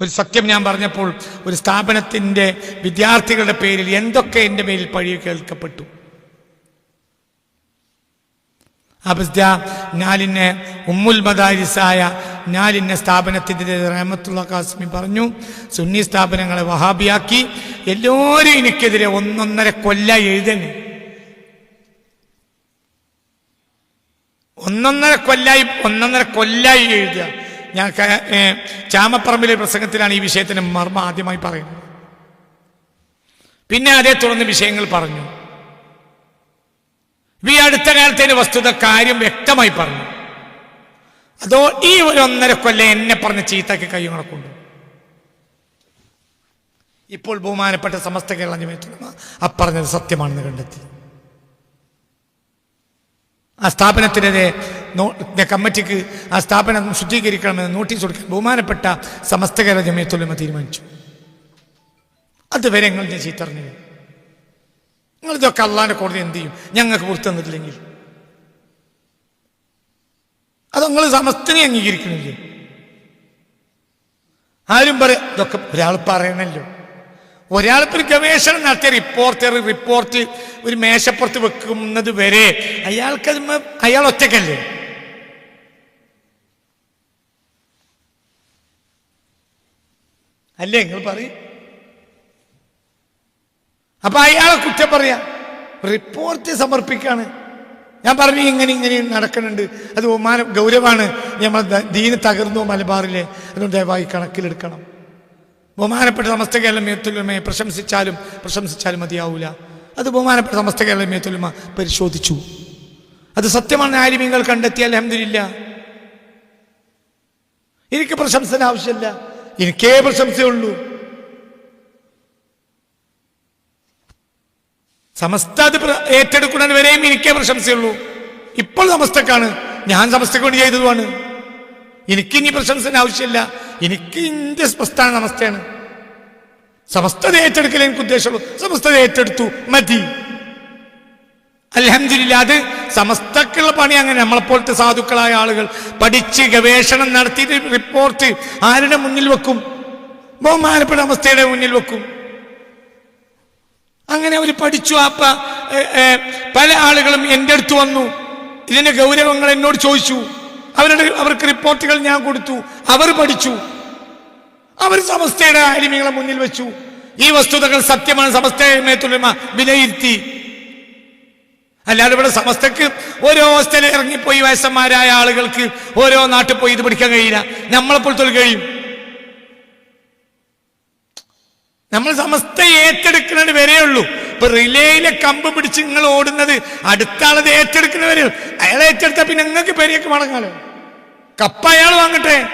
ഒരു സത്യം ഞാൻ പറഞ്ഞപ്പോൾ ഒരു സ്ഥാപനത്തിന്റെ വിദ്യാർത്ഥികളുടെ പേരിൽ എന്തൊക്കെ എന്റെ പേരിൽ പഴി കേൾക്കപ്പെട്ടു. അബസ്ദ ഞാലിന്നെ ഉമ്മുൽ മദാരിസായ ഞാലിന്ന സ്ഥാപനത്തിന്റെ റഹമത്തുള്ള കാസ്മി പറഞ്ഞു സുന്നി സ്ഥാപനങ്ങളെ വഹാബിയാക്കി എല്ലാവരും എനിക്കെതിരെ ഒന്നൊന്നര കൊല്ല എഴുതണേ. ഒന്നൊന്നര കൊല്ലായി ഒന്നൊന്നര കൊല്ലായി എഴുതുക. ഞാൻ ക- ചാമപ്പറമ്പിലെ പ്രസംഗത്തിലാണ് ഈ വിഷയത്തിന് മർമ്മ ആദ്യമായി പറയുന്നത്. പിന്നെ അതേ തുടർന്ന് വിഷയങ്ങൾ പറഞ്ഞു. ഈ അടുത്ത കാലത്തെ വസ്തുത കാര്യം വ്യക്തമായി പറഞ്ഞു. അതോ ഈ ഒരു ഒന്നര കൊല്ലം എന്നെ പറഞ്ഞ് ചീത്തക്ക് കയ്യുങ്ങളെ ഉണ്ട് ഇപ്പോൾ ബഹുമാനപ്പെട്ട സമസ്ത കേരള ജമയത്തുലമ അപ്പറഞ്ഞത് സത്യമാണെന്ന് കണ്ടെത്തി. ആ സ്ഥാപനത്തിനെതിരെ കമ്മിറ്റിക്ക് ആ സ്ഥാപനം ശുദ്ധീകരിക്കണമെന്ന് നോട്ടീസ് കൊടുക്കാൻ ബഹുമാനപ്പെട്ട സമസ്ത കേരള ജമയത്തുലമ തീരുമാനിച്ചു. അതുവരെ ഞങ്ങൾ ഞാൻ ചീത്തറിഞ്ഞു നിങ്ങൾ ഇതൊക്കെ അള്ളാന്റെ കോടതി എന്ത് ചെയ്യും? ഞങ്ങൾക്ക് പുറത്തു തന്നിട്ടില്ലെങ്കിൽ. അത് നിങ്ങൾ സമസ്തനെ അംഗീകരിക്കണില്ലേ? ആരും പറയാം ഇതൊക്കെ ഒരാൾ പറയണല്ലോ. ഒരാളിപ്പോൾ ഒരു ഗവേഷണം നടത്തിയ റിപ്പോർട്ടർ റിപ്പോർട്ട് ഒരു മേശപ്പുറത്ത് വെക്കുന്നത് വരെ അയാൾക്ക് അയാൾ ഒറ്റക്കല്ലേ അല്ലേ നിങ്ങൾ പറയും? അപ്പൊ അയാളെ കുറ്റം പറയാ. റിപ്പോർട്ട് സമർപ്പിക്കാണ്. ഞാൻ പറഞ്ഞു ഇങ്ങനെ ഇങ്ങനെ നടക്കുന്നുണ്ട്. അത് ബഹുമാന ഗൗരവമാണ് നമ്മൾ ദീന് തകർന്നു മലബാറിലെ. അതുകൊണ്ട് ദയവായി കണക്കിലെടുക്കണം. ബഹുമാനപ്പെട്ട സമസ്ത കേരള മേത്തുലമയെ പ്രശംസിച്ചാലും പ്രശംസിച്ചാലും മതിയാവൂല. അത് ബഹുമാനപ്പെട്ട സമസ്ത കേരള മേത്തുലമ പരിശോധിച്ചു. അത് സത്യമാണ് ആലിമീങ്ങൾ കണ്ടെത്തി അലഹമില്ല എനിക്ക് പ്രശംസന ആവശ്യമില്ല. എനിക്കേ പ്രശംസയുള്ളൂ. സമസ്ത അത് ഏറ്റെടുക്കുന്നതിന് ഏറ്റെടുക്കുന്നത് വരെയും എനിക്കേ പ്രശംസയുള്ളൂ. ഇപ്പോൾ സമസ്തക്കാണ്. ഞാൻ സമസ്തക്ക് വേണ്ടി ചെയ്തതുമാണ്. എനിക്ക് ഇനി പ്രശംസന ആവശ്യമില്ല. എനിക്ക് ഇന്ത്യ പ്രസ്ഥാന നമസ്തയാണ് സമസ്തത ഏറ്റെടുക്കൽ എനിക്ക് ഉദ്ദേശമുള്ളൂ. സമസ്തത ഏറ്റെടുത്തു മതി. അലഹമില്ല അത് സമസ്തക്കുള്ള പണി അങ്ങനെ. നമ്മളെപ്പോലത്തെ സാധുക്കളായ ആളുകൾ പഠിച്ച് ഗവേഷണം നടത്തിയിട്ട് റിപ്പോർട്ട് ആരുടെ മുന്നിൽ വെക്കും? ബഹുമാനപ്പെട്ട അവസ്ഥയുടെ മുന്നിൽ വെക്കും. അങ്ങനെ അവർ പഠിച്ചു. അപ്പ പല ആളുകളും എന്റെ അടുത്ത് വന്നു. ഇതിന്റെ ഗൗരവങ്ങൾ എന്നോട് ചോദിച്ചു. അവരുടെ അവർക്ക് റിപ്പോർട്ടുകൾ ഞാൻ കൊടുത്തു. അവർ പഠിച്ചു. അവർ സമസ്തയുടെ അടിമകളെ മുന്നിൽ വെച്ചു. ഈ വസ്തുതകൾ സത്യമാണ്. സമസ്തയുമേത്തുലമ വിലയിരുത്തി. അല്ലാതെ ഇവിടെ സമസ്തക്ക് ഓരോ ഹോസ്റ്റലിൽ ഇറങ്ങിപ്പോയി വയസ്സന്മാരായ ആളുകൾക്ക് ഓരോ നാട്ടിൽ പോയി ഇത് പഠിക്കാൻ കഴിയില്ല. നമ്മളെപ്പോഴത്തെ കഴിയും. നമ്മൾ സമസ്ത ഏറ്റെടുക്കുന്നത് വരെയുള്ളൂ ഇപ്പൊ റിലേയിലെ കമ്പ് പിടിച്ച് നിങ്ങൾ ഓടുന്നത് അടുത്താളത് ഏറ്റെടുക്കുന്നവരെ അയാൾ ഏറ്റെടുത്ത പിന്നെ നിങ്ങൾക്ക് പേരെയൊക്കെ മടങ്ങാലോ? കപ്പ അയാൾ വാങ്ങട്ടെ?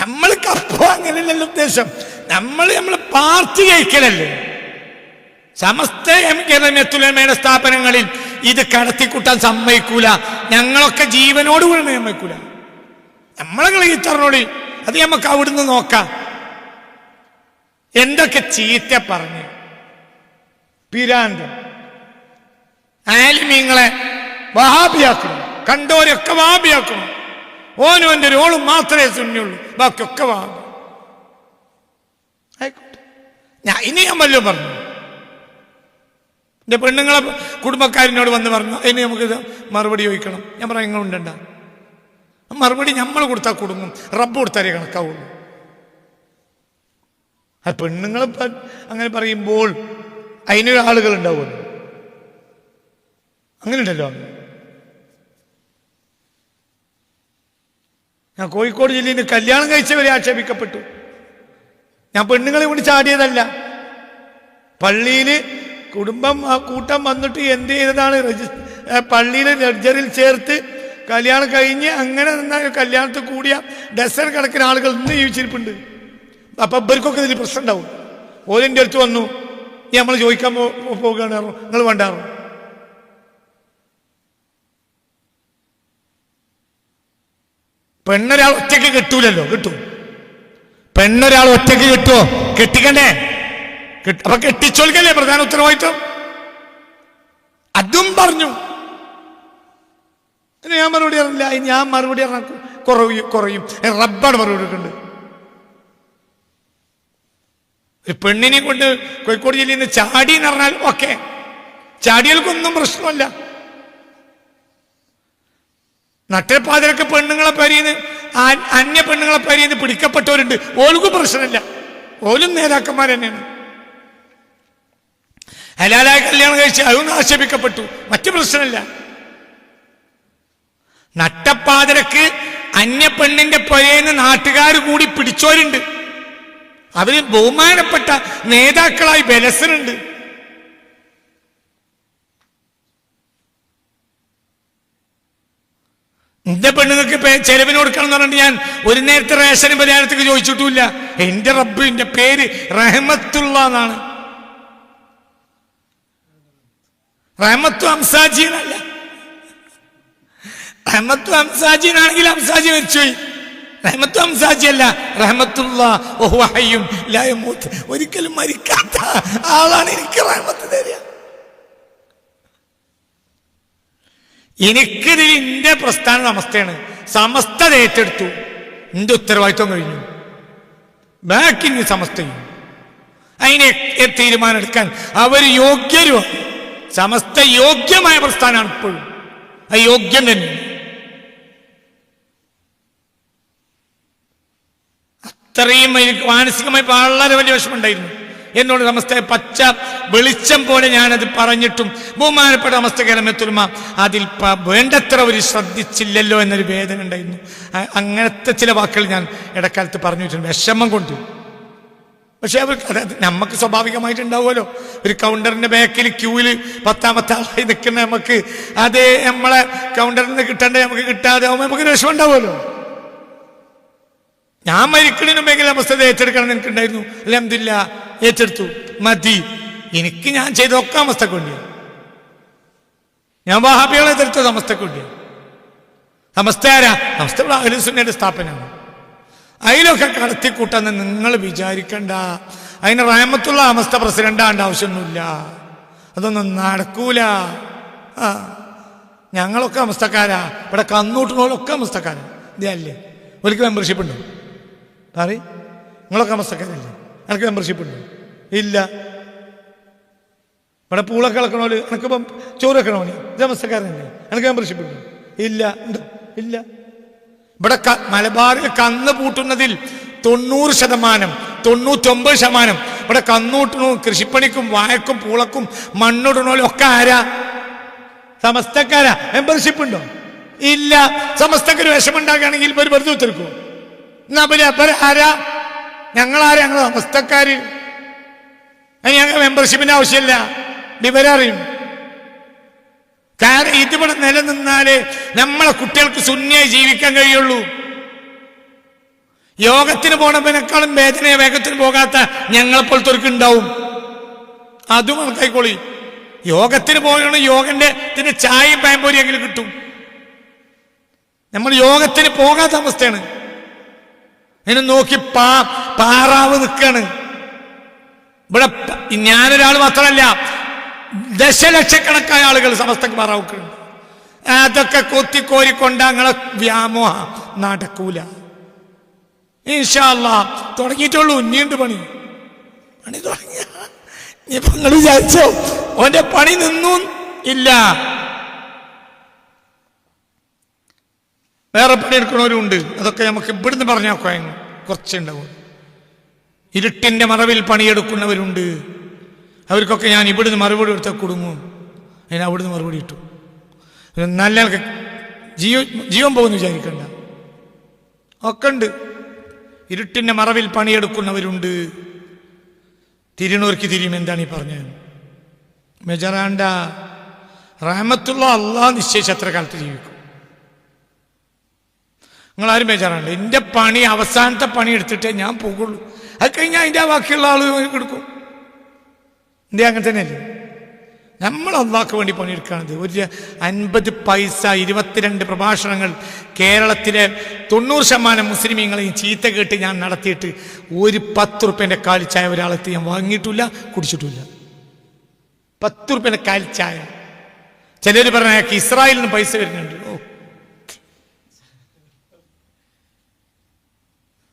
നമ്മൾ കപ്പ വാങ്ങലല്ലോ ഉദ്ദേശം. നമ്മൾ നമ്മൾ പാർട്ടി കഴിക്കലല്ലേ? സമസ്ത എം കേരളമെത്തുലമയുടെ സ്ഥാപനങ്ങളിൽ ഇത് കടത്തിക്കൂട്ടാൻ സമ്മതിക്കൂല. ഞങ്ങളൊക്കെ ജീവനോട് കൂടെ സമ്മതിക്കൂല. നമ്മളെ ഈത്തറിനോട് അത് നമുക്ക് അവിടുന്ന് നോക്കാം. എന്തൊക്കെ ചീത്ത പറഞ്ഞു? പിരാന്തം. ആലിമീങ്ങളെ വഹാബിയാക്കണം കണ്ടോരൊക്കെ വാബിയാക്കണം ഓനോന്റെ ഓളും മാത്രമേ സുന്നിയുള്ളൂ. ബാക്കിയൊക്കെ വാബി ആയിക്കോട്ടെ. ഞാൻ ഇനി ഞാൻ വല്ലതും പറഞ്ഞു. എന്റെ പെണ്ണുങ്ങളെ കുടുംബക്കാരനോട് വന്ന് പറഞ്ഞു അതിന് നമുക്ക് മറുപടി ചോദിക്കണം. ഞാൻ പറയാം നിങ്ങളുണ്ടണ്ട മറുപടി നമ്മൾ കൊടുത്താൽ കുടുങ്ങും. റബ്ബ് കൊടുത്താലേ കണക്കാവുള്ളൂ. ആ പെണ്ണുങ്ങൾ അങ്ങനെ പറയുമ്പോൾ അതിനൊരു ആളുകൾ ഉണ്ടാവുമല്ലോ. അങ്ങനെ ഞാൻ കോഴിക്കോട് ജില്ലയിൽ നിന്ന് കല്യാണം കഴിച്ചവരെ ആക്ഷേപിക്കപ്പെട്ടു. ഞാൻ പെണ്ണുങ്ങളെ കൊണ്ട് ചാടിയതല്ല. പള്ളിയിൽ കുടുംബം ആ കൂട്ടം വന്നിട്ട് എന്ത് ചെയ്തതാണ്? പള്ളിയിൽ ലഡ്ജറിൽ ചേർത്ത് കല്യാണം കഴിഞ്ഞ് അങ്ങനെ നിന്ന കല്യാണത്തിൽ കൂടിയ ഡസൻ കണക്കിന് ആളുകൾ ഇന്ന് ജീവിച്ചിരിപ്പുണ്ട്. അപ്പൊ ഇവർക്കൊക്കെ ഇതിൽ പ്രശ്നം ഉണ്ടാവും ഓലിന്റെ അടുത്ത് വന്നു. നമ്മൾ ചോദിക്കാൻ പോകുകയാണ് നിങ്ങൾ വേണ്ടാറോ പെണ്ണൊരാൾ ഒറ്റയ്ക്ക് കിട്ടൂലല്ലോ കിട്ടും. പെണ്ണൊരാൾ ഒറ്റയ്ക്ക് കിട്ടുമോ കെട്ടിക്കണ്ടേ? കിട്ട- അപ്പൊ കെട്ടിച്ചോൽക്കല്ലേ പ്രധാന ഉത്തരവാദിത്വം? അതും പറഞ്ഞു. ഞാൻ മറുപടി അറിയില്ല ഞാൻ മറുപടി പറഞ്ഞാൽ കുറയും. കുറയും റബ്ബാണ് മറുപടി കൊടുക്കുന്നുണ്ട് ഒരു പെണ്ണിനെ കൊണ്ട് കോഴിക്കോട് ജില്ലയിൽ നിന്ന് ചാടി എന്ന് പറഞ്ഞാൽ ഓക്കെ. ചാടികൾക്കൊന്നും പ്രശ്നമല്ല. നട്ടപ്പാതിരൊക്കെ പെണ്ണുങ്ങളെ പരിന്ന് അന്യ പെണ്ണുങ്ങളെ പരിന്ന് പിടിക്കപ്പെട്ടവരുണ്ട്. ഓൽക്കും പ്രശ്നമില്ല. ഓലും നേതാക്കന്മാർ തന്നെയാണ്. ഹലാലായ കല്യാണം കഴിച്ച് അതൊന്നും ആക്ഷേപിക്കപ്പെട്ടു. മറ്റു പ്രശ്നമില്ല. നട്ടപ്പാതിരക്ക് അന്യ പെണ്ണിന്റെ പുരയെന്ന് നാട്ടുകാർ കൂടി പിടിച്ചോരുണ്ട് അവർ ബഹുമാനപ്പെട്ട നേതാക്കളായി ബലസനുണ്ട് എന്റെ പെണ്ണുങ്ങൾക്ക് ചെലവിന് കൊടുക്കണം എന്ന് പറഞ്ഞിട്ട് ഞാൻ ഒരു നേരത്തെ റേഷൻ പരിഹാരത്തേക്ക് ചോദിച്ചിട്ടില്ല എന്റെ റബ്ബ് എന്റെ പേര് റഹമത്തുള്ള എന്നാണ്. റഹമത്തു അംസാജി എന്നല്ല റഹമത്തു അംസാജിനാണെങ്കിൽ അംസാജി മരിച്ചുപോയി. റഹമത്തു അംസാജി അല്ല റഹമത്തുള്ള ഒരിക്കലും മരിക്കാത്ത ആളാണ് എനിക്ക് റഹമത്ത് തരിക. എനിക്കിതിൽ എന്റെ പ്രസ്ഥാന സമസ്തയാണ് സമസ്ത ഏറ്റെടുത്തു. എന്റെ ഉത്തരവാദിത്വം കഴിഞ്ഞു. ബാക്കി ഇനി സമസ്തയും. അതിനെ തീരുമാനം എടുക്കാൻ അവർ യോഗ്യരുമാണ് സമസ്ത യോഗ്യമായ പ്രസ്ഥാനമാണ് ഇപ്പോഴും. ആ യോഗ്യം തന്നെ. അത്രയും മാനസികമായി വളരെ വലിയ വിഷമമുണ്ടായിരുന്നു എന്നോട് നമസ്തേ പച്ച വെളിച്ചം പോലെ ഞാനത് പറഞ്ഞിട്ടും ബഹുമാനപ്പെട്ട നമസ്ത കേരളമെത്തുമ അതിൽ വേണ്ടത്ര ഒരു ശ്രദ്ധിച്ചില്ലല്ലോ എന്നൊരു വേദന ഉണ്ടായിരുന്നു. അങ്ങനത്തെ ചില വാക്കുകൾ ഞാൻ ഇടക്കാലത്ത് പറഞ്ഞു വെച്ചിട്ടുണ്ട് വിഷമം കൊണ്ട്. പക്ഷെ അവർക്ക് അതായത് നമുക്ക് സ്വാഭാവികമായിട്ടുണ്ടാവുമല്ലോ. ഒരു കൗണ്ടറിന്റെ ബാക്കിൽ ക്യൂവിൽ പത്താമത്തെ ആളായി നിൽക്കുന്ന നമുക്ക് അത് നമ്മളെ കൗണ്ടറിൽ നിന്ന് കിട്ടേണ്ട നമുക്ക് കിട്ടാതെ ആവുമ്പോൾ നമുക്ക് ഒരു വിഷമം ഉണ്ടാവുമല്ലോ. ഞാൻ മരിക്കണതിന് മുമ്പെങ്കിലും അവസ്ഥ ഏറ്റെടുക്കണം എനിക്കുണ്ടായിരുന്നു. അല്ല അലഹമില്ല ഏറ്റെടുത്തു. മതി. എനിക്ക് ഞാൻ ചെയ്തൊക്കെ അവസ്ഥക്ക് വേണ്ടിയാണ്. ഞാൻ വഹാബികളെ എതിർത്തത് സമസ്തക്ക് വേണ്ടിയാണ്. സമസ്ത ആരാ? സമസ്ത അഹലുസുന്നയുടെ സ്ഥാപനമാണ്. അതിലൊക്കെ കടത്തിക്കൂട്ടെന്ന് നിങ്ങൾ വിചാരിക്കണ്ട. അതിന് റാമത്തുള്ള അവസ്ഥ പ്രസിഡന്റ് ആണ്ട ആവശ്യമൊന്നുമില്ല. അതൊന്നും നടക്കൂല. ആ ഞങ്ങളൊക്കെ അവസ്ഥക്കാരാ. ഇവിടെ കന്നൂട്ടുന്നവരൊക്കെ അവസ്ഥക്കാരാ. ഇതല്ലേ? ഒരിക്കൽ മെമ്പർഷിപ്പ് ഉണ്ടോ? പറ നിങ്ങളൊക്കെ അവസ്ഥക്കാരല്ലേ? എനിക്ക് മെമ്പർഷിപ്പ് ഉണ്ട്. ഇല്ല. ഇവിടെ പൂളൊക്കെ ഇളക്കണോൽ എനിക്കിപ്പം ചോറ് വെക്കണോന് ഇത് അവസ്ഥക്കാരനല്ലേ എനിക്ക് മെമ്പർഷിപ്പ് ഉണ്ട്. ഇല്ല. ഇല്ല. ഇവിടെ മലബാറിൽ കന്ന് പൂട്ടുന്നതിൽ തൊണ്ണൂറ് ശതമാനം തൊണ്ണൂറ്റൊമ്പത് ശതമാനം. ഇവിടെ കന്നൂട്ടണു കൃഷിപ്പണിക്കും വായക്കും പൂളക്കും മണ്ണിടണോലും ഒക്കെ ആരാ? സമസ്തക്കാരാ. മെമ്പർഷിപ്പ് ഉണ്ടോ? ഇല്ല. സമസ്തക്കൊരു വിഷമുണ്ടാക്കുകയാണെങ്കിൽ ഒരു വെറുതെ ഉത്തരക്കോ? എന്നാ പിന്നെ ആരാ? ഞങ്ങളാരാ? ഞങ്ങൾ സമസ്തക്കാര് ഞങ്ങൾ മെമ്പർഷിപ്പിന്റെ ആവശ്യമില്ല. വിവരറിയും കാരണം ഇതിവിടെ നിലനിന്നാലേ നമ്മളെ കുട്ടികൾക്ക് ശൂന്യായി ജീവിക്കാൻ കഴിയുള്ളൂ. യോഗത്തിന് പോണവനേക്കാളും വേദനയെ വേഗത്തിന് പോകാത്ത ഞങ്ങളെപ്പോലത്തെ ഉണ്ടാവും. അതും കണക്കായിക്കോളി. യോഗത്തിന് പോകണം യോഗന്റെ ഇതിന്റെ ചായയും പാമ്പൂരിയെങ്കിലും കിട്ടും. നമ്മൾ യോഗത്തിന് പോകാത്ത അവസ്ഥയാണ്. അതിനെ നോക്കി പാ പാറാവ് നിൽക്കാണ് ഇവിടെ ഞാനൊരാൾ മാത്രമല്ല ദശലക്ഷക്കണക്കായ ആളുകൾ സമസ്തക്ക് പാറാവുക്കുണ്ട് അതൊക്കെ കൊത്തിക്കോരിക്കൊണ്ട് അങ്ങളെ വ്യാമോഹ നടക്കൂല. ഇൻഷാല്ല തുടങ്ങിയിട്ടുള്ളൂ ഇനിയുണ്ട് പണി. പണി തുടങ്ങിയ. ഇനിയിപ്പോ നിങ്ങൾ വിചാരിച്ചോ ഓന്റെ പണി നിന്നു ഇല്ല. വേറെ പണിയെടുക്കണവരും ഉണ്ട് അതൊക്കെ നമുക്ക് ഇവിടുന്ന് പറഞ്ഞാൽ കുറച്ചുണ്ടാവും. ഇരുട്ടിന്റെ മറവിൽ പണിയെടുക്കുന്നവരുണ്ട്. അവർക്കൊക്കെ ഞാൻ ഇവിടുന്ന് മറുപടി എടുത്ത കുടുങ്ങും. അതിന് അവിടുന്ന് മറുപടി ഇട്ടു. നല്ല ജീവ ജീവൻ പോകുന്നു വിചാരിക്കണ്ട. ഒക്കെ ഉണ്ട്. ഇരുട്ടിന്റെ മറവിൽ പണിയെടുക്കുന്നവരുണ്ട്. തിരുനൂർക്ക് തിരിയും എന്താണ് ഈ പറഞ്ഞത്? മെജറാണ്ട റഹമത്തുള്ള അള്ളാഹ് നിശ്ചയിച്ച എത്ര കാലത്ത് ജീവിക്കും? നിങ്ങളാരും ബേജാറാണ്ട് എന്റെ പണി അവസാനത്തെ പണി എടുത്തിട്ടേ ഞാൻ പോകുള്ളൂ. അത് കഴിഞ്ഞാൽ അതിന്റെ ബാക്കിയുള്ള ആളുകൾ എടുക്കും. എന്തേ അങ്ങനെ തന്നെയല്ലേ? നമ്മൾ അള്ളാഹ്ക്ക് വേണ്ടി പണിയെടുക്കുകയാണത് ഒരു അൻപത് പൈസ ഇരുപത്തിരണ്ട് പ്രഭാഷണങ്ങൾ കേരളത്തിലെ തൊണ്ണൂറ് ശതമാനം മുസ്ലിമീങ്ങളെയും ചീത്ത കേട്ട് ഞാൻ നടത്തിയിട്ട് ഒരു പത്ത് റുപ്യന്റെ കാലിച്ചായ ഒരാളെത്തി ഞാൻ വാങ്ങിയിട്ടില്ല കുടിച്ചിട്ടില്ല. പത്ത് റുപ്യന്റെ കാലിച്ചായ ചിലർ പറഞ്ഞ അയാൾക്ക് നിന്ന് പൈസ വരുന്നുണ്ട്. ഓ.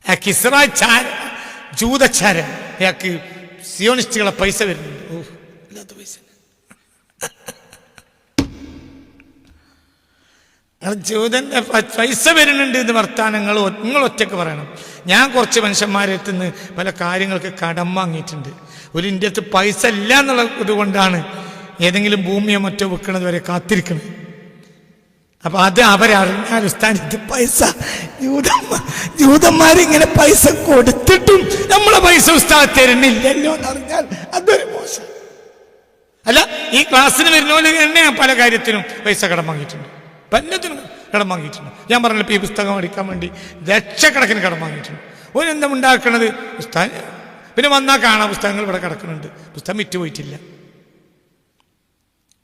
ആ ഇസ്രായേൽ ചാര ജൂതച്ചാരൻ. അയാൾക്ക് സിയോണിസ്റ്റുകളെ പൈസ വരുന്നുണ്ട്. ഓ ഇല്ലാത്ത പൈസ. ജൂതന്റെ പൈസ വരുന്നുണ്ട് എന്ന് വർത്താനങ്ങൾ നിങ്ങൾ ഒറ്റയ്ക്ക് പറയണം. ഞാൻ കുറച്ച് മനുഷ്യന്മാരെ നിന്ന് പല കാര്യങ്ങൾക്ക് കടം വാങ്ങിയിട്ടുണ്ട്. ഒരു ഇന്ത്യത്ത് പൈസ ഇല്ല എന്നുള്ള ഇതുകൊണ്ടാണ് ഏതെങ്കിലും ഭൂമിയോ മറ്റോ വെക്കുന്നത് വരെ കാത്തിരിക്കുന്നത് അപ്പൊ അത് അവരറിഞ്ഞാൽ ഉസ്താനത്ത് പൈസ. ജൂതന്മാർ ജൂതന്മാരിങ്ങനെ പൈസ കൊടുത്തിട്ടും നമ്മളെ പൈസ ഉസ്താദ് തരുന്നില്ലല്ലോ എന്നറിഞ്ഞാൽ അതൊരു മോശം. അല്ല ഈ ക്ലാസ്സിന് വരുന്നവര് തന്നെ പല കാര്യത്തിനും പൈസ കടം വാങ്ങിയിട്ടുണ്ട്. പലത്തിനും കടം വാങ്ങിയിട്ടുണ്ട്. ഞാൻ പറഞ്ഞില്ല ഈ പുസ്തകം അടിക്കാൻ വേണ്ടി ലക്ഷക്കണക്കിന് കടം വാങ്ങിയിട്ടുണ്ട്. ഒരു എന്താ ഉണ്ടാക്കണത് പുസ്തകം പിന്നെ വന്നാൽ കാണാം പുസ്തകങ്ങൾ ഇവിടെ കിടക്കുന്നുണ്ട്. പുസ്തകം വിറ്റ് പോയിട്ടില്ല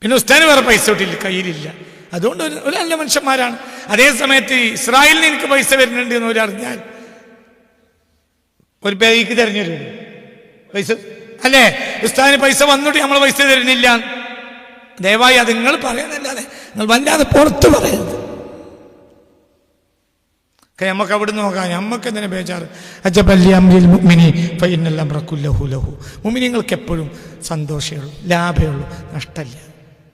പിന്നെ ഉസ്താന് വേറെ പൈസ തൊട്ടില്ല കയ്യിലില്ല. അതുകൊണ്ട് ഒരു നല്ല മനുഷ്യന്മാരാണ്. അതേ സമയത്ത് ഇസ്രായേലിന് എനിക്ക് പൈസ വരുന്നുണ്ട് എന്ന് ഒരറിഞ്ഞാൽ ഒരു പേക്ക് തെരഞ്ഞു പൈസ അല്ലേ? ഉസ്താദിന് പൈസ വന്നിട്ട് നമ്മൾ പൈസ തരുന്നില്ല. ദയവായി അത് നിങ്ങൾ പറയുന്നില്ലാതെ നിങ്ങൾ വല്ലാതെ പുറത്ത് പറയരുത്. നമുക്ക് അവിടെ നോക്കാം. നമുക്ക് എന്തിനാ ബേജാറ്? ഫൈനൽ അംറ ലഹു. മുഅ്മിനീങ്ങൾക്ക് എപ്പോഴും സന്തോഷമേ ഉള്ളൂ ലാഭമേ ഉള്ളൂ നഷ്ടമില്ല.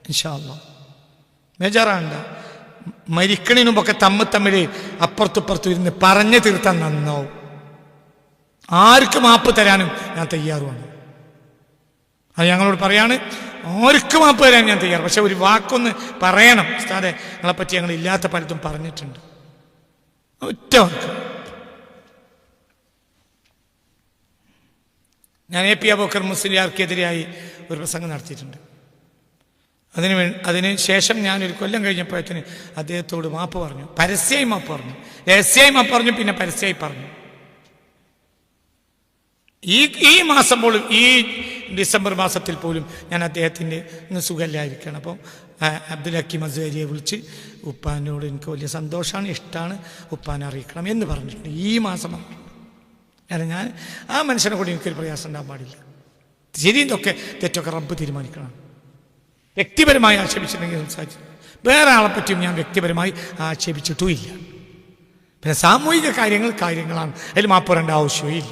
ഇൻഷാ അല്ലാഹ്. ബേജാറാണ്ട മരിക്കണിനുമൊക്കെ മുമ്പൊക്കെ തമ്മിൽ അപ്പുറത്തുപ്പുറത്തും ഇരുന്ന് പറഞ്ഞു തീർത്താൻ നന്നാവും. ആർക്ക് മാപ്പ് തരാനും ഞാൻ തയ്യാറുമാണ്. അത് ഞങ്ങളോട് പറയാണ് ആർക്ക് മാപ്പ് തരാൻ ഞാൻ തയ്യാറ്? പക്ഷെ ഒരു വാക്കൊന്ന് പറയണം. ഉസ്താദെ നിങ്ങളെപ്പറ്റി ഞങ്ങൾ ഇല്ലാത്ത പലതും പറഞ്ഞിട്ടുണ്ട്. ഒറ്റ വാക്ക്. ഞാൻ എ പി അബോക്കർ മുസ്ലിയാർക്കെതിരായി ഒരു പ്രസംഗം നടത്തിയിട്ടുണ്ട്. അതിന് അതിന് ശേഷം ഞാൻ ഒരു കൊല്ലം കഴിഞ്ഞപ്പോഴത്തിന് അദ്ദേഹത്തോട് മാപ്പ് പറഞ്ഞു. പരസ്യമായി മാപ്പ് പറഞ്ഞു. രഹസ്യമായി മാപ്പ് പറഞ്ഞു പിന്നെ പരസ്യമായി പറഞ്ഞു. ഈ ഈ മാസം പോലും ഈ ഡിസംബർ മാസത്തിൽ പോലും ഞാൻ അദ്ദേഹത്തിന്റെ ഇന്ന് സുഖമില്ലായിരിക്കണം അപ്പം അബ്ദുൽ ഹക്കീം അസുകരിയെ വിളിച്ച് ഉപ്പാനോട് എനിക്ക് വലിയ സന്തോഷമാണ് ഇഷ്ടമാണ് ഉപ്പാനെ അറിയിക്കണം എന്ന് പറഞ്ഞിട്ടുണ്ട്. ഈ മാസം അല്ല ഞാൻ ആ മനുഷ്യനെ കൂടി എനിക്കൊരു പ്രയാസം ഉണ്ടാകാൻ പാടില്ല. ശരി ഇതൊക്കെ തെറ്റൊക്കെ റബ്ബ് തീരുമാനിക്കണം. വ്യക്തിപരമായി ആക്ഷേപിച്ചിട്ടുണ്ടെങ്കിൽ സംസാരിച്ചു വേറെ ആളെ പറ്റിയും ഞാൻ വ്യക്തിപരമായി ആക്ഷേപിച്ചിട്ടുമില്ല. പിന്നെ സാമൂഹിക കാര്യങ്ങൾ കാര്യങ്ങളാണ്. അതിൽ മാപ്പ് പറയേണ്ട ആവശ്യവും ഇല്ല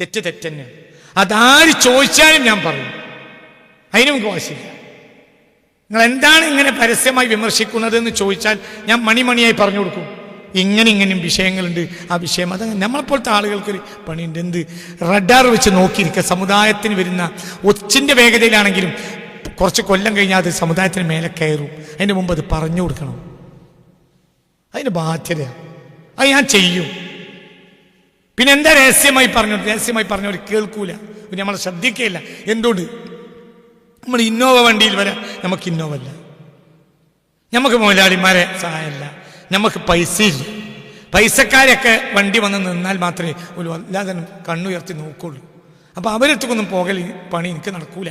തെറ്റ് തെറ്റന്നെ. അതാര് ചോദിച്ചാലും ഞാൻ പറയും. അതിനും കോശില്ല നിങ്ങൾ എന്താണ് ഇങ്ങനെ പരസ്യമായി വിമർശിക്കുന്നത് എന്ന് ചോദിച്ചാൽ ഞാൻ മണിമണിയായി പറഞ്ഞു കൊടുക്കും. ഇങ്ങനെ ഇങ്ങനെയും വിഷയങ്ങളുണ്ട്. ആ വിഷയം അത് നമ്മളെപ്പോലത്തെ ആളുകൾക്കൊരു പണിയുണ്ട്. എന്ത്? റഡാർ വെച്ച് നോക്കിയിരിക്കുക. സമുദായത്തിന് വരുന്ന ഒച്ചിന്റെ വേഗതയിലാണെങ്കിലും കുറച്ച് കൊല്ലം കഴിഞ്ഞാൽ അത് സമുദായത്തിന് മേലെ കയറും. അതിന് മുമ്പ് അത് പറഞ്ഞു കൊടുക്കണം. അതിന് ബാധ്യതയാണ് അത് ഞാൻ ചെയ്യും. പിന്നെ എന്താ രഹസ്യമായി പറഞ്ഞു? രഹസ്യമായി പറഞ്ഞവർ കേൾക്കൂല. പിന്നെ നമ്മൾ ശ്രദ്ധിക്കുകയില്ല എന്തുകൊണ്ട്? നമ്മൾ ഇന്നോവ വണ്ടിയിൽ വരെ നമുക്ക് ഇന്നോവ അല്ല. നമുക്ക് മുതലാളിമാരെ സഹായമല്ല. നമുക്ക് പൈസയില്ല പൈസക്കാരൊക്കെ വണ്ടി വന്ന് നിന്നാൽ മാത്രമേ ഒരു വല്ലാതെ കണ്ണുയർത്തി നോക്കുള്ളൂ. അപ്പൊ അവരെടുത്തൊന്നും പോകൽ പണി എനിക്ക് നടക്കൂല.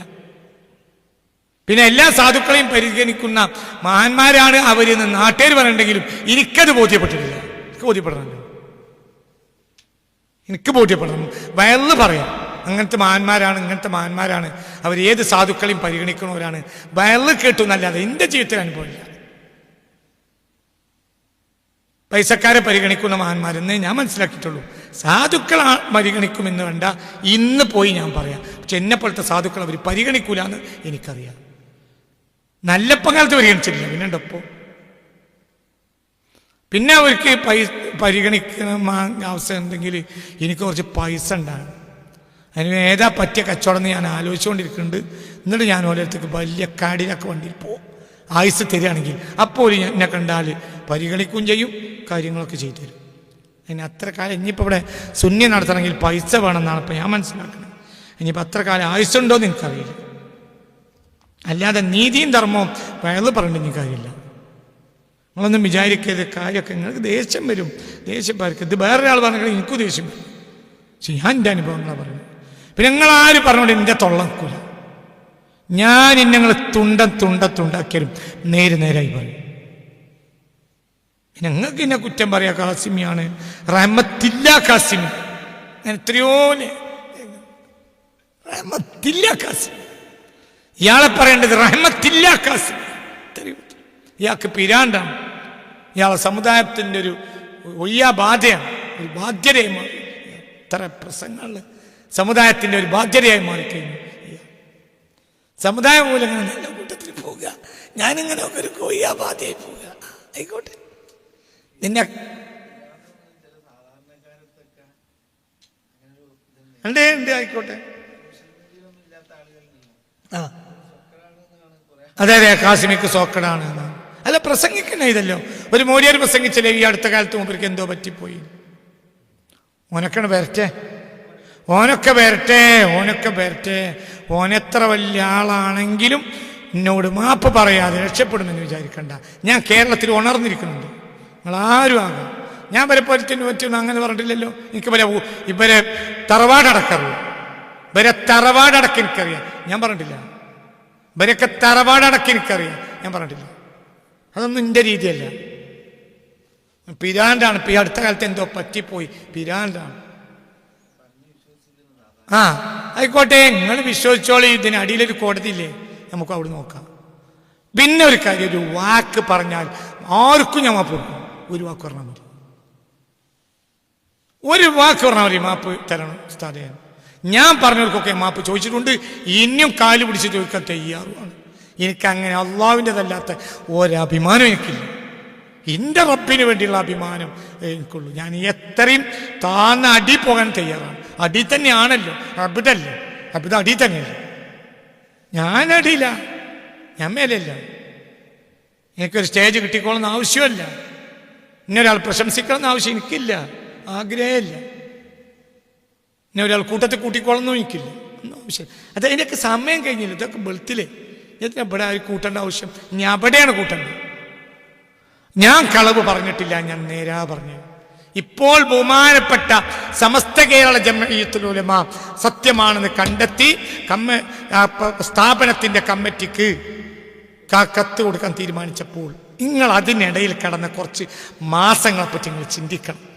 പിന്നെ എല്ലാ സാധുക്കളെയും പരിഗണിക്കുന്ന മഹാന്മാരാണ് അവരെന്ന് നാട്ടുകാർ പറയണ്ടെങ്കിലും എനിക്കത് ബോധ്യപ്പെട്ടിട്ടില്ല. എനിക്ക് ബോധ്യപ്പെടണമല്ലോ എനിക്ക് ബോധ്യപ്പെടണം. വയറിൽ പറയാം. അങ്ങനത്തെ മഹാന്മാരാണ് ഇങ്ങനത്തെ മഹാന്മാരാണ്. അവർ ഏത് സാധുക്കളെയും പരിഗണിക്കുന്നവരാണ്. വയറിൽ കേട്ടു എന്നല്ലാതെ എന്റെ ജീവിതത്തിൽ അനുഭവമില്ല. പൈസക്കാരെ പരിഗണിക്കുന്ന മഹാന്മാരെന്ന് ഞാൻ മനസ്സിലാക്കിയിട്ടുള്ളൂ. സാധുക്കൾ പരിഗണിക്കുമെന്ന് വേണ്ട. ഇന്ന് പോയി ഞാൻ പറയാം. പക്ഷെ എന്നെ പോലത്തെ സാധുക്കൾ അവർ പരിഗണിക്കൂല എന്ന് എനിക്കറിയാം. നല്ലപ്പം കാലത്ത് പരിഗണിച്ചിട്ടില്ല. പിന്നെ ഉണ്ടപ്പോ പിന്നെ അവർക്ക് പൈസ പരിഗണിക്കുന്ന അവസ്ഥ ഉണ്ടെങ്കിൽ എനിക്ക് കുറച്ച് പൈസ ഉണ്ടാകും അതിന് ഏതാ പറ്റിയ കച്ചവടം എന്ന് ഞാൻ ആലോചിച്ചുകൊണ്ടിരിക്കുന്നുണ്ട്. എന്നിട്ട് ഞാൻ ഓരോരുത്തർക്ക് വലിയ കാടിലൊക്കെ വണ്ടിയിൽ പോകും ആയുസ് തരികയാണെങ്കിൽ അപ്പോൾ എന്നെ കണ്ടാൽ പരിഗണിക്കുകയും ചെയ്യും കാര്യങ്ങളൊക്കെ ചെയ്തു തരും. അതിന് അത്ര കാലം ഇനിയിപ്പോൾ ഇവിടെ ശൂന്യം നടത്തണമെങ്കിൽ പൈസ വേണമെന്നാണ് ഇപ്പം ഞാൻ മനസ്സിലാക്കുന്നത്. ഇനിയിപ്പോൾ അത്ര കാലം ആയുസ്സുണ്ടോ എന്ന് എനിക്കറിയില്ല. അല്ലാതെ നീതിയും ധർമ്മവും വയറ് പറഞ്ഞിട്ട് കാര്യമില്ല. നിങ്ങളൊന്നും വിചാരിക്കരുത് കാര്യമൊക്കെ നിങ്ങൾക്ക് ദേഷ്യം വരും. ദേഷ്യം പാർക്ക് ഇത് വേറൊരാൾ പറഞ്ഞാൽ എനിക്കും ദേഷ്യം വരും. പക്ഷെ ഞാൻ എന്റെ അനുഭവങ്ങളാണ് പറയുന്നത്. പിന്നെ നിങ്ങൾ ആര് എന്റെ തൊള്ള നിൽക്കൂല ഞാൻ ഇന്നങ്ങൾ തുണ്ട തുണ്ട തുണ്ടാക്കിയാലും നേര് നേരായി പറയും. ഞങ്ങൾക്ക് എന്നെ കുറ്റം പറയാ കാസിമിയാണ്. റഹ്മത്തില്ല കാസിമി. ഞാൻ എത്രയോ റഹ്മത്തില്ല കാസിമി. ഇയാളെ പറയേണ്ടത് റഹ്മത്തില്ല. ഇയാൾക്ക് പിരാണ്ടാണ് ഇയാളെ സമുദായത്തിന്റെ ഒരു ഒയ്യാ ബാധയാണ് ഒരു ബാധ്യതയായി മാറി. എത്ര പ്രസംഗങ്ങൾ സമുദായത്തിന്റെ ഒരു ബാധ്യതയായി മാറിക്കഴിഞ്ഞു. സമുദായം മൂലം നല്ല കൂട്ടത്തിൽ പോവുക. ഞാനിങ്ങനെ ഒരു കൊയ്യാ ബാധയായി പോവുക. ആയിക്കോട്ടെ. നിന്നെ ഉണ്ട് ഉണ്ട് ആയിക്കോട്ടെ. ആ. അതെ അതെ കാസിമിക്ക് സോക്കടാണ്. അല്ല പ്രസംഗിക്കണ ഇതല്ലോ. ഒരു മോര്യർ പ്രസംഗിച്ചില്ലേ ഈ അടുത്ത കാലത്ത് മൂപ്പർക്ക് എന്തോ പറ്റിപ്പോയി? ഓനൊക്കെ വരട്ടെ. ഓനൊക്കെ വരട്ടെ ഓനൊക്കെ വരട്ടെ. ഓനെത്ര വലിയ ആളാണെങ്കിലും എന്നോട് മാപ്പ് പറയാതെ രക്ഷപ്പെടുമെന്ന് വിചാരിക്കണ്ട. ഞാൻ കേരളത്തിൽ ഉണർന്നിരിക്കുന്നുണ്ട്. നിങ്ങൾ ആരും ആകാം. ഞാൻ വരെ പൊരുത്തിന് പറ്റുന്നു അങ്ങനെ പറഞ്ഞിട്ടില്ലല്ലോ. എനിക്ക് വരെ ഇവരെ തറവാടടക്കറിയും ഇവരെ തറവാടടക്കം എനിക്കറിയാം. ഞാൻ പറഞ്ഞിട്ടില്ല. ഇവരൊക്കെ തറവാടക്കി എനിക്കറിയാം. ഞാൻ പറഞ്ഞിട്ടില്ല. അതൊന്നും എന്റെ രീതിയല്ല. പിരാണ്ടാണ് പി ഈ അടുത്ത കാലത്ത് എന്തോ പറ്റിപ്പോയി. പിരാണ്ടാണ് ആ ആയിക്കോട്ടെ. നിങ്ങൾ വിശ്വസിച്ചോളി. ഇതിന് അടിയിലൊരു കോടതി ഇല്ലേ നമുക്ക് അവിടെ നോക്കാം. പിന്നെ ഒരു കാര്യം ഒരു വാക്ക് പറഞ്ഞാൽ ആർക്കും ഞാൻ മാപ്പ് കൊടുക്കും. ഒരു വാക്ക് പറഞ്ഞാൽ മതി. ഒരു വാക്ക് പറഞ്ഞാൽ മതി. മാപ്പ് തരണം ഉസ്താദേ ഞാൻ പറഞ്ഞവർക്കൊക്കെ മാപ്പ് ചോദിച്ചിട്ടുണ്ട്. ഇനിയും കാൽ പിടിച്ച് ചോദിക്കാൻ തയ്യാറുമാണ്. എനിക്കങ്ങനെ അള്ളാവിന്റെതല്ലാത്ത ഒരഭിമാനം എനിക്കില്ല. എന്റെ റബ്ബിന് വേണ്ടിയുള്ള അഭിമാനം എനിക്കുള്ളൂ. ഞാൻ എത്രയും താന്ന അടി പോകാൻ തയ്യാറാണ്. അടി തന്നെയാണല്ലോ. അബിതല്ലേ അബിത അടി തന്നെയല്ലേ. ഞാൻ അടിയില്ല. ഞാൻ മേലല്ല. എനിക്കൊരു സ്റ്റേജ് കിട്ടിക്കോളുന്ന ആവശ്യമല്ല. ഇന്നൊരാൾ പ്രശംസിക്കണമെന്ന് ആവശ്യം എനിക്കില്ല. ആഗ്രഹമില്ല. എന്നെ ഒരാൾ കൂട്ടത്തിൽ കൂട്ടിക്കോളൊന്നും എനിക്കില്ല. ഒന്നും അത് അതിനൊക്കെ സമയം കഴിഞ്ഞില്ല. ഇതൊക്കെ വെളുത്തില്ലേ ഞാൻ ഇവിടെ ആരും കൂട്ടേണ്ട ആവശ്യം. ഞാൻ അവിടെയാണ് കൂട്ടേണ്ടത്. ഞാൻ കളവ് പറഞ്ഞിട്ടില്ല ഞാൻ നേരാ പറഞ്ഞു ഇപ്പോൾ ബഹുമാനപ്പെട്ട സമസ്ത കേരള ജമയത്തുലുലമ സത്യമാണെന്ന് കണ്ടെത്തി കമ്മ സ്ഥാപനത്തിന്റെ കമ്മിറ്റിക്ക് കത്ത് കൊടുക്കാൻ തീരുമാനിച്ചപ്പോൾ നിങ്ങൾ അതിനിടയിൽ കടന്ന കുറച്ച് മാസങ്ങളെപ്പറ്റി നിങ്ങൾ ചിന്തിക്കണം.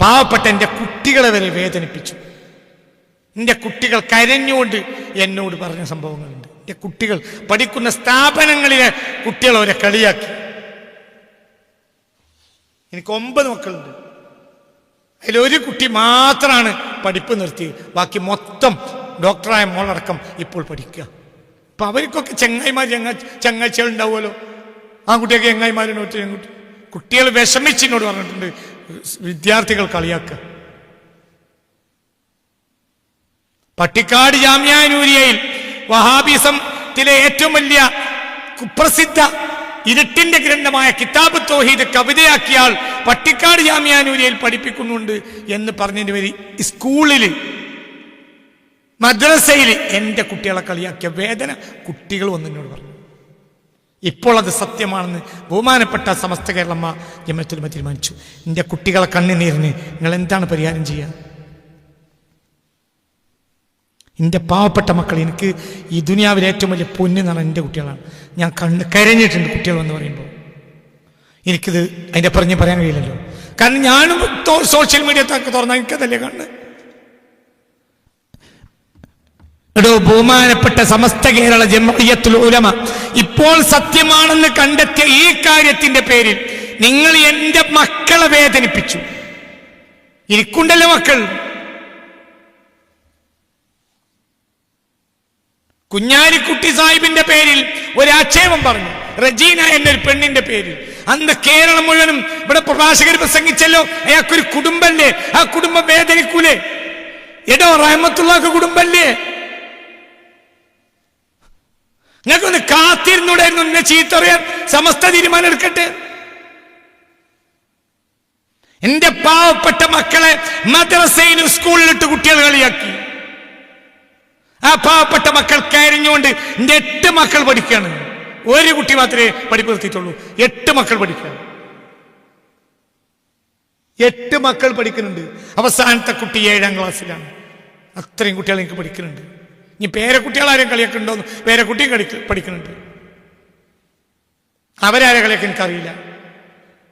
പാവപ്പെട്ട എന്റെ കുട്ടികളെ വരെ വേദനിപ്പിച്ചു. എന്റെ കുട്ടികൾ കരഞ്ഞുകൊണ്ട് എന്നോട് പറഞ്ഞ സംഭവങ്ങളുണ്ട്. എന്റെ കുട്ടികൾ പഠിക്കുന്ന സ്ഥാപനങ്ങളിലെ കുട്ടികൾ അവരെ കളിയാക്കി. എനിക്ക് ഒമ്പത് മക്കളുണ്ട്. അതിലൊരു കുട്ടി മാത്രമാണ് പഠിപ്പ് നിർത്തി ബാക്കി മൊത്തം ഡോക്ടറായ മോളടക്കം ഇപ്പോൾ പഠിക്കുക. അപ്പൊ അവർക്കൊക്കെ ചെങ്ങായിമാർ ചെങ്ങാ ചങ്ങാഴ്ചകൾ ഉണ്ടാവുമല്ലോ ആ കുട്ടിയൊക്കെ ചെങ്ങായിമാരിനെ ഒറ്റ കുട്ടി കുട്ടികൾ വിഷമിച്ചിനോട് പറഞ്ഞിട്ടുണ്ട്. വിദ്യാർത്ഥികൾ കളിയാക്കുക. പട്ടിക്കാട് ജാമ്യാനൂരിയയിൽ വഹാബിസത്തിലെ ഏറ്റവും വലിയ കുപ്രസിദ്ധ ഇരുട്ടിന്റെ ഗ്രന്ഥമായ കിതാബ് തോഹീദ് കവിതയാക്കിയാൽ പട്ടിക്കാട് ജാമ്യാനൂരിയയിൽ പഠിപ്പിക്കുന്നുണ്ട് എന്ന് പറഞ്ഞതിന് വരി സ്കൂളിൽ മദ്രസയിൽ എന്റെ കുട്ടികളെ കളിയാക്കിയ വേദന കുട്ടികൾ വന്നെന്നോട് പറഞ്ഞു. ഇപ്പോൾ അത് സത്യമാണെന്ന് ബഹുമാനപ്പെട്ട സമസ്ത കേരളമ്മ ജമത്തുൽമ തീരുമാനിച്ചു. എന്റെ കുട്ടികളെ കണ്ണുനീരിന് നിങ്ങൾ എന്താണ് പരിഹാരം ചെയ്യുക? എന്റെ പാവപ്പെട്ട മക്കൾ എനിക്ക് ഈ ദുനിയാവിലെ ഏറ്റവും വലിയ പൊന്ന് എന്നാണ് എന്റെ കുട്ടികളാണ്. ഞാൻ കണ്ണ് കരഞ്ഞിട്ടുണ്ട് കുട്ടികൾ എന്ന് പറയുമ്പോൾ. എനിക്കിത് അതിന്റെ പറഞ്ഞ് പറയാൻ കഴിയില്ലല്ലോ. കാരണം ഞാനും സോഷ്യൽ മീഡിയ തുറന്നാൽ എനിക്കതല്ലേ കണ്ണ്. എടോ ബഹുമാനപ്പെട്ട സമസ്ത കേരള ജമയത്തുൽ ഉലമ ഇപ്പോൾ സത്യമാണെന്ന് കണ്ടെത്തിയ ഈ കാര്യത്തിന്റെ പേരിൽ നിങ്ങൾ എന്റെ മക്കളെ വേദനിപ്പിച്ചു. ഇരിക്കുണ്ടല്ലോ മക്കൾ. കുഞ്ഞാലിക്കുട്ടി സാഹിബിന്റെ പേരിൽ ഒരു ആക്ഷേപം പറഞ്ഞു. റജീന എന്നൊരു പെണ്ണിന്റെ പേരിൽ. അന്ന് കേരളം മുഴുവനും ഇവിടെ പ്രഭാഷകർ പ്രസംഗിച്ചല്ലോ അയാൾക്കൊരു കുടുംബല്ലേ? ആ കുടുംബം വേദനിക്കൂലേ? എടോ റഹമത്തുള്ള കുടുംബല്ലേ? നിങ്ങൾക്കൊന്ന് കാത്തിരുന്നുണ്ടായിരുന്നു എന്നെ ചീത്തറിയാൻ സമസ്ത തീരുമാനം എടുക്കട്ടെ. എന്റെ പാവപ്പെട്ട മക്കളെ മദ്രസയിലും സ്കൂളിലിട്ട് കുട്ടികൾ കളിയാക്കി. ആ പാവപ്പെട്ട മക്കൾ കരഞ്ഞുകൊണ്ട് എന്റെ എട്ട് മക്കൾ പഠിക്കുകയാണ്. ഒരു കുട്ടി മാത്രമേ പഠിപ്പ് നിർത്തിയിട്ടുള്ളൂ. എട്ട് മക്കൾ പഠിക്കുകയാണ്. എട്ട് മക്കൾ പഠിക്കുന്നുണ്ട്. അവസാനത്തെ കുട്ടി ഏഴാം ക്ലാസ്സിലാണ്. അത്രയും കുട്ടികൾ എനിക്ക് പഠിക്കുന്നുണ്ട്. ഇനി പേരക്കുട്ടികൾ ആരും കളിയൊക്കെ ഉണ്ടോന്ന് പേരക്കുട്ടിയും കളി പഠിക്കുന്നുണ്ട്. അവരാരെ കളിയൊക്കെ എനിക്കറിയില്ല.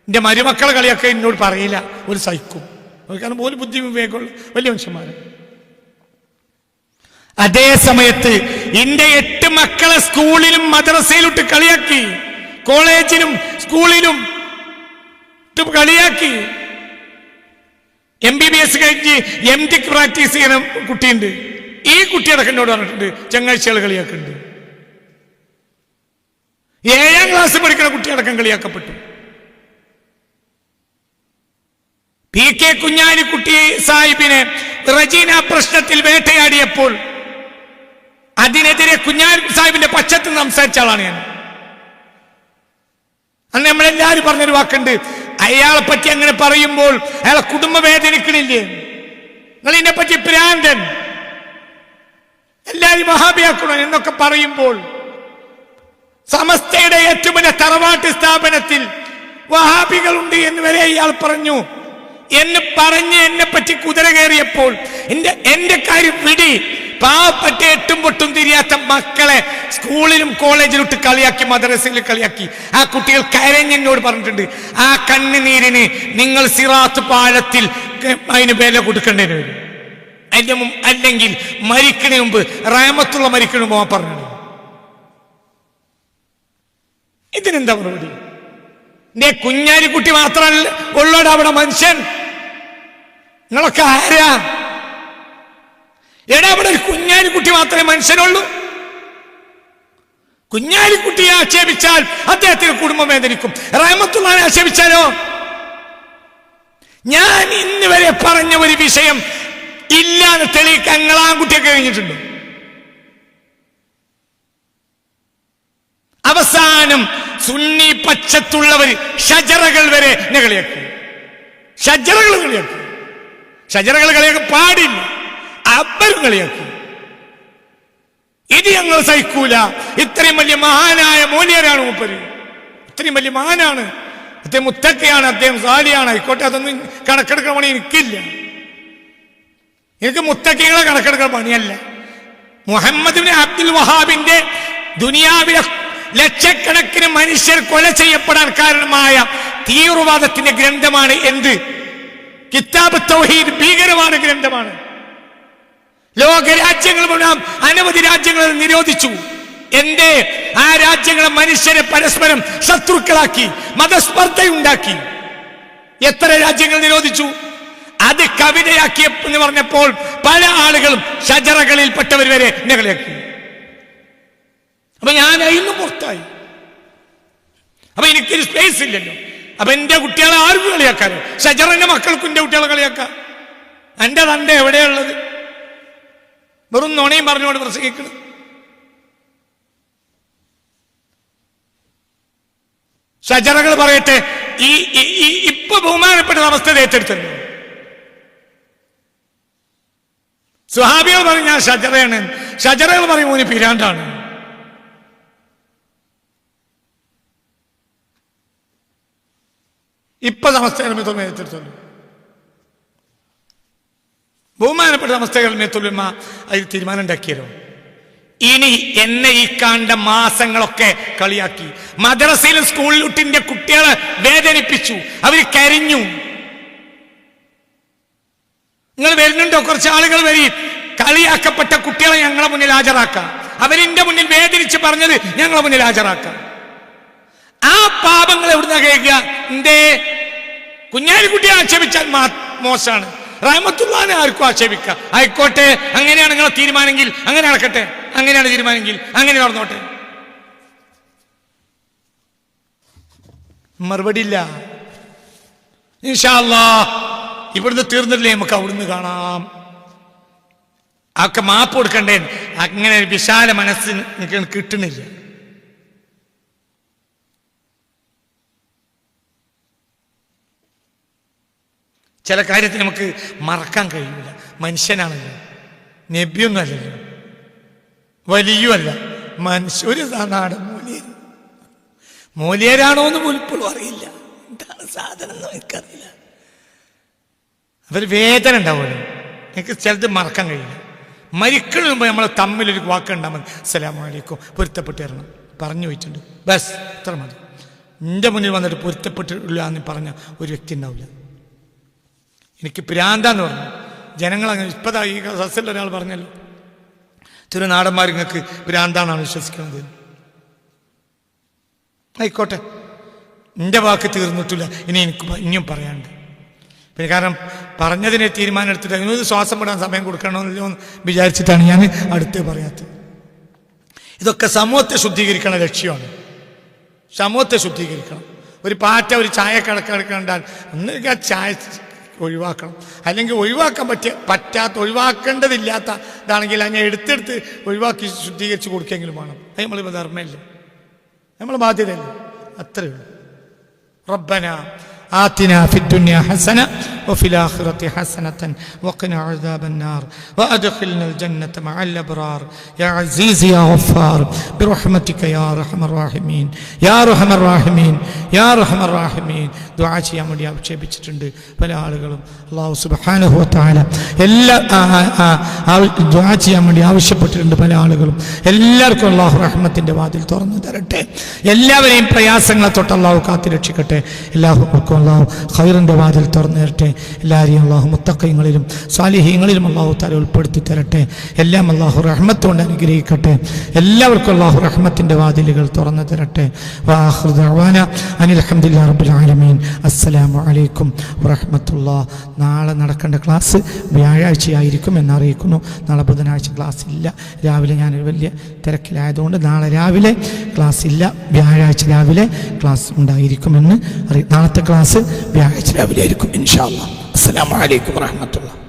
എന്റെ മരുമക്കളെ കളിയൊക്കെ എന്നോട് പറയില്ല. ഒരു സഹിക്കും കാരണം ഒരു ബുദ്ധി വിവേകമുള്ള വലിയ മനുഷ്യന്മാർ അതേ സമയത്ത് എന്റെ എട്ട് മക്കളെ സ്കൂളിലും മദ്രസയിലിട്ട് കളിയാക്കി കോളേജിലും സ്കൂളിലും കളിയാക്കി. എം ബി ബി എസ് കഴിഞ്ഞ് എം ഡിക്ക് പ്രാക്ടീസ് ചെയ്യുന്ന കുട്ടിയുണ്ട്. ഈ കുട്ടിയടക്കം എന്നോട് പറഞ്ഞിട്ടുണ്ട് ചങ്ങാഴ്ചകൾ കളിയാക്കുന്നുണ്ട്. ഏഴാം ക്ലാസ് പഠിക്കുന്ന കുട്ടിയടക്കം കളിയാക്കപ്പെട്ടു. പി കെ കുഞ്ഞാലിക്കുട്ടി സാഹിബിനെ റജീന പ്രശ്നത്തിൽ വേട്ടയാടിയപ്പോൾ അതിനെതിരെ കുഞ്ഞാലി സാഹിബിന്റെ പക്ഷത്ത് സംസാരിച്ച ആളാണ് ഞാൻ. അന്ന് നമ്മളെല്ലാവരും പറഞ്ഞൊരു വാക്കുണ്ട് അയാളെ പറ്റി അങ്ങനെ പറയുമ്പോൾ അയാളെ കുടുംബ വേദനിക്കണില്ലേ നിങ്ങൾ ഇതിനെ പറ്റി പ്രാന്തൻ എല്ലാവരും മഹാബിയാക്കണം എന്നൊക്കെ പറയുമ്പോൾ സമസ്തയുടെ ഏറ്റവും വലിയ തറവാട്ട് സ്ഥാപനത്തിൽ വഹാബികളുണ്ട് എന്ന് വരെ ഇയാൾ പറഞ്ഞു. എന്ന് പറഞ്ഞ് എന്നെ പറ്റി കുതിര കയറിയപ്പോൾ എന്റെ എന്റെ കാര്യം വിടി. പാവപ്പെട്ട എട്ടും പൊട്ടും തിരിയാത്ത മക്കളെ സ്കൂളിലും കോളേജിലും ഇട്ട് കളിയാക്കി മദ്രസയിൽ കളിയാക്കി. ആ കുട്ടികൾ കരഞ്ഞെന്നോട് പറഞ്ഞിട്ടുണ്ട് ആ കണ്ണുനീരിന് നിങ്ങൾ സിറാത്ത് പാലത്തിൽ അതിന് വില കൊടുക്കേണ്ടതിന് വരും. അതിന്റെ അല്ലെങ്കിൽ മരിക്കണ മുമ്പ് റാമത്തുള്ള മരിക്കണ മുമ്പ് ആ പറഞ്ഞു ഇതിനെന്താ മറുപടി? എന്റെ കുഞ്ഞാലിക്കുട്ടി മാത്രമല്ല ഉള്ളോട് അവിടെ മനുഷ്യൻ. നിങ്ങളൊക്കെ ആരാ? എടാ അവിടെ ഒരു കുഞ്ഞാലിക്കുട്ടി മാത്രമേ മനുഷ്യനുള്ളൂ. കുഞ്ഞാലിക്കുട്ടിയെ ആക്ഷേപിച്ചാൽ അദ്ദേഹത്തിന് കുടുംബം വേദനിക്കും. റഹമത്തുള്ളാനെ ആക്ഷേപിച്ചാലോ? ഞാൻ ഇന്ന് വരെ പറഞ്ഞ ഒരു വിഷയം ഇല്ലാതെ തെളിയിക്കാൻ നിങ്ങൾ ആൺകുട്ടിയൊക്കെ കഴിഞ്ഞിട്ടുണ്ട്. അവസാനം സുന്നി പച്ചത്തുള്ളവർ ഷജറകൾ വരെ എന്നെ കളിയാക്കി. ഷജറകൾ കളിയാക്കി. ഷജറകൾ കളിയാക്കി പാടില്ല. അബ്ബരും കളിയാക്കി. ഇത് ഞങ്ങൾ സഹിക്കൂല. ഇത്രയും വലിയ മഹാനായ മോനിയരാണ് മൂപ്പര്. ഇത്രയും വലിയ മഹാനാണ്. അദ്ദേഹം മുത്തക്കയാണ് അദ്ദേഹം സാലിയാണ്. ആയിക്കോട്ടെ അതൊന്നും കണക്കെടുക്കണമെങ്കിൽ എനിക്കില്ല. എനിക്ക് മുത്തക്കികളെ കണക്കെടുക്കാൻ പണിയല്ല. മുഹമ്മദ് അബ്ദുൽ വഹാബിന്റെ ദുനിയാവിലെ ലക്ഷക്കണക്കിന് മനുഷ്യർ കൊല ചെയ്യപ്പെടാൻ കാരണമായ തീവ്രവാദത്തിന്റെ ഗ്രന്ഥമാണ് എന്ത്? കിതാബ് തൗഹീദ് ഭീകരമാണ് ഗ്രന്ഥമാണ്. ലോക രാജ്യങ്ങൾ മുഴുവൻ അനവധി രാജ്യങ്ങൾ നിരോധിച്ചു. എന്റെ ആ രാജ്യങ്ങളെ മനുഷ്യരെ പരസ്പരം ശത്രുക്കളാക്കി മതസ്പർദ്ധയുണ്ടാക്കി. എത്ര രാജ്യങ്ങൾ നിരോധിച്ചു? അത് കവിതയാക്കി എന്ന് പറഞ്ഞപ്പോൾ പല ആളുകളും ഷജറകളിൽപ്പെട്ടവർ വരെ എന്നെ അപ്പൊ ഞാൻ അതിന് പുറത്തായി. അപ്പൊ എനിക്കൊരു സ്പേസ് ഇല്ലല്ലോ. അപ്പൊ എന്റെ കുട്ടികളെ ആർക്കും കളിയാക്കാനോ ഷജറിന്റെ മക്കൾക്കും എന്റെ കുട്ടികളെ കളിയാക്കാം എന്റെ തന്റെ എവിടെയുള്ളത്? വെറും നുണയും പറഞ്ഞുകൊണ്ട് പ്രസംഗിക്കണം. ഷജറകൾ പറയട്ടെ ഈ ഇപ്പൊ ബഹുമാനപ്പെട്ട അവസ്ഥ ഏറ്റെടുത്തല്ലോ. സുഹാബികൾ പറയും ഞാൻ ഷജറയാണ്. ഷജറകൾ പറയും ഓന് പിരാണ്ടാണ് ഇപ്പൊ ഏറ്റെടുത്തല്ലോ ബഹുമാനപ്പെട്ട സമസ്തകർമ്മത്വം അതിൽ തീരുമാനം ഉണ്ടാക്കിയല്ലോ. ഇനി എന്നെ ഈ കണ്ട മാസങ്ങളൊക്കെ കളിയാക്കി. മദ്രസയിലും സ്കൂളിലുട്ടിന്റെ കുട്ടികളെ വേദനിപ്പിച്ചു. അവർ കരിഞ്ഞു. നിങ്ങൾ വരുന്നുണ്ടോ? കുറച്ച് ആളുകൾ വരി കളിയാക്കപ്പെട്ട കുട്ടികളെ ഞങ്ങളെ മുന്നിൽ ഹാജരാക്കാം അവരിന്റെ മുന്നിൽ വേദനിച്ച് പറഞ്ഞത് ഞങ്ങളെ മുന്നിൽ ഹാജരാക്കാം ആ പാപങ്ങൾ എവിടുന്ന കേൾക്കുക? എന്തേ കുഞ്ഞാലിക്കുട്ടിയെ ആക്ഷേപിച്ചാൽ മോശമാണ്. റഹമത്തുള്ളാനെ ആർക്കും ആക്ഷേപിക്കാം ആയിക്കോട്ടെ അങ്ങനെയാണ് നിങ്ങളെ തീരുമാനമെങ്കിൽ അങ്ങനെ നടക്കട്ടെ അങ്ങനെയാണ് തീരുമാനമെങ്കിൽ അങ്ങനെ നടന്നോട്ടെ. മറുപടി ഇല്ല. ഇൻഷാല്ലാ ഇവിടുന്ന് തീർന്നില്ലേ നമുക്ക് അവിടുന്ന് കാണാം. ആക്കെ മാപ്പ് കൊടുക്കണ്ടേ? അങ്ങനെ ഒരു വിശാല മനസ്സിന് കിട്ടുന്നില്ല. ചില കാര്യത്തിൽ നമുക്ക് മറക്കാൻ കഴിയില്ല മനുഷ്യനാണല്ലോ. നബിയൊന്നും അല്ലല്ലോ വലിയുമല്ല മനുഷ്യ ഒരു നാട് മൂലിയർ മൂലിയരാണോ എന്ന് പോലും ഇപ്പോഴും അറിയില്ല. എന്താണ് സാധനം എന്ന് എനിക്കറിയില്ല. അതൊരു വേദന ഉണ്ടാവുമല്ലോ എനിക്ക് ചിലത് മറക്കാൻ കഴിയില്ല. മരിക്കണ മുമ്പ് നമ്മൾ തമ്മിലൊരു വാക്കുണ്ടാകും അസ്സലാമലൈക്കും പൊരുത്തപ്പെട്ട് തരണം പറഞ്ഞു വെച്ചിട്ടുണ്ട് ബസ്. ഇത്ര മതി. എന്റെ മുന്നിൽ വന്നിട്ട് പൊരുത്തപ്പെട്ടില്ല എന്ന് പറഞ്ഞ ഒരു വ്യക്തി ഉണ്ടാവില്ല. എനിക്ക് പ്രാന്താന്ന് പറഞ്ഞു. ജനങ്ങൾ അങ്ങനെ ഇപ്പതാ ഈ സസ്യത്തിൽ ഒരാൾ പറഞ്ഞല്ലോ. ചില നാടന്മാർ നിങ്ങൾക്ക് ഭ്രാന്താണെന്നാണ് വിശ്വസിക്കുന്നത്. ആയിക്കോട്ടെ. എന്റെ വാക്ക് തീർന്നിട്ടില്ല. ഇനി എനിക്ക് ഇനിയും പറയാണ്ട് പിന്നെ കാരണം പറഞ്ഞതിനെ തീരുമാനമെടുത്തിട്ട് എടുത്തിട്ട് ഇത് ശ്വാസം വിടാൻ സമയം കൊടുക്കണമെന്ന് വിചാരിച്ചിട്ടാണ് ഞാൻ അടുത്ത് പറയാത്തത്. ഇതൊക്കെ സമൂഹത്തെ ശുദ്ധീകരിക്കണ ലക്ഷ്യമാണ്. സമൂഹത്തെ ശുദ്ധീകരിക്കണം. ഒരു പാറ്റ ഒരു ചായ കടക്കടക്കണ്ടാൽ ഒന്നുകിൽ ആ ചായ ഒഴിവാക്കണം. അല്ലെങ്കിൽ ഒഴിവാക്കാൻ പറ്റിയ പറ്റാത്ത ഒഴിവാക്കേണ്ടതില്ലാത്ത ഇതാണെങ്കിൽ അങ്ങനെ എടുത്തെടുത്ത് ഒഴിവാക്കി ശുദ്ധീകരിച്ച് കൊടുക്കെങ്കിലും വേണം. അത് നമ്മളിപ്പോൾ ധർമ്മമല്ലേ? നമ്മൾ ബാധ്യതയല്ലേ? അത്രയുള്ളൂ റബ്ബന آتنا في الدنيا حسنة وفي الآخرة حسنة وقنا عذاب النار وأدخلنا الجنة مع الأبرار يا عزيز يا غفار برحمتك يا أرحم الراحمين يا أرحم الراحمين يا أرحم الراحمين ദുആ ചെയ്യാൻ വേണ്ടി ആക്ഷേപിച്ചിട്ടുണ്ട് പല ആളുകളും അള്ളാഹു സുബ്ഹാനഹു വതആല എല്ലാ ആ, ആ, ആ, ദുആ ചെയ്യാൻ വേണ്ടി ആവശ്യപ്പെട്ടിട്ടുണ്ട് പല ആളുകളും എല്ലാവർക്കും അള്ളാഹു റഹ്മത്തിന്റെ വാതിൽ തുറന്നു തരട്ടെ എല്ലാവരെയും പ്രയാസങ്ങളെ തൊട്ട് അള്ളാഹു കാത്തി രക്ഷിക്കട്ടെ എല്ലാവർക്കും അള്ളാഹു ഖൈറിന്റെ വാതിൽ തുറന്നു തരട്ടെ. എല്ലാവരെയും അള്ളാഹു മുത്തക്കയങ്ങളിലും സാലിഹീങ്ങളിലും അള്ളാഹു താല ഉൾപ്പെടുത്തി തരട്ടെ. എല്ലാം അള്ളാഹു റഹ്മത്ത് കൊണ്ട് അനുഗ്രഹിക്കട്ടെ. എല്ലാവർക്കും അള്ളാഹു റഹ്മത്തിന്റെ വാതിലുകൾ തുറന്നു തരട്ടെ. വാഹൃ ദഅവാന അനിൽ ഹംദുലില്ലാഹി റബ്ബിൽ ആലമീൻ. അസ്സലാമു അലൈക്കും വറഹ്മത്തുള്ളാ നാളെ നടക്കേണ്ട ക്ലാസ് വ്യാഴാഴ്ചയായിരിക്കും എന്നറിയിക്കുന്നു നാളെ ബുധനാഴ്ച ക്ലാസ് ഇല്ല. രാവിലെ ഞാനൊരു വലിയ തിരക്കിലായതുകൊണ്ട് നാളെ രാവിലെ ക്ലാസ് ഇല്ല. വ്യാഴാഴ്ച രാവിലെ ക്ലാസ് ഉണ്ടായിരിക്കുമെന്ന് അറിയാം നാളത്തെ ക്ലാസ് വ്യാഴാഴ്ച രാവിലെ ആയിരിക്കും ഇൻഷാ അല്ലാ അസ്സലാമു അലൈക്കും വറഹ്മത്തുള്ളാഹി.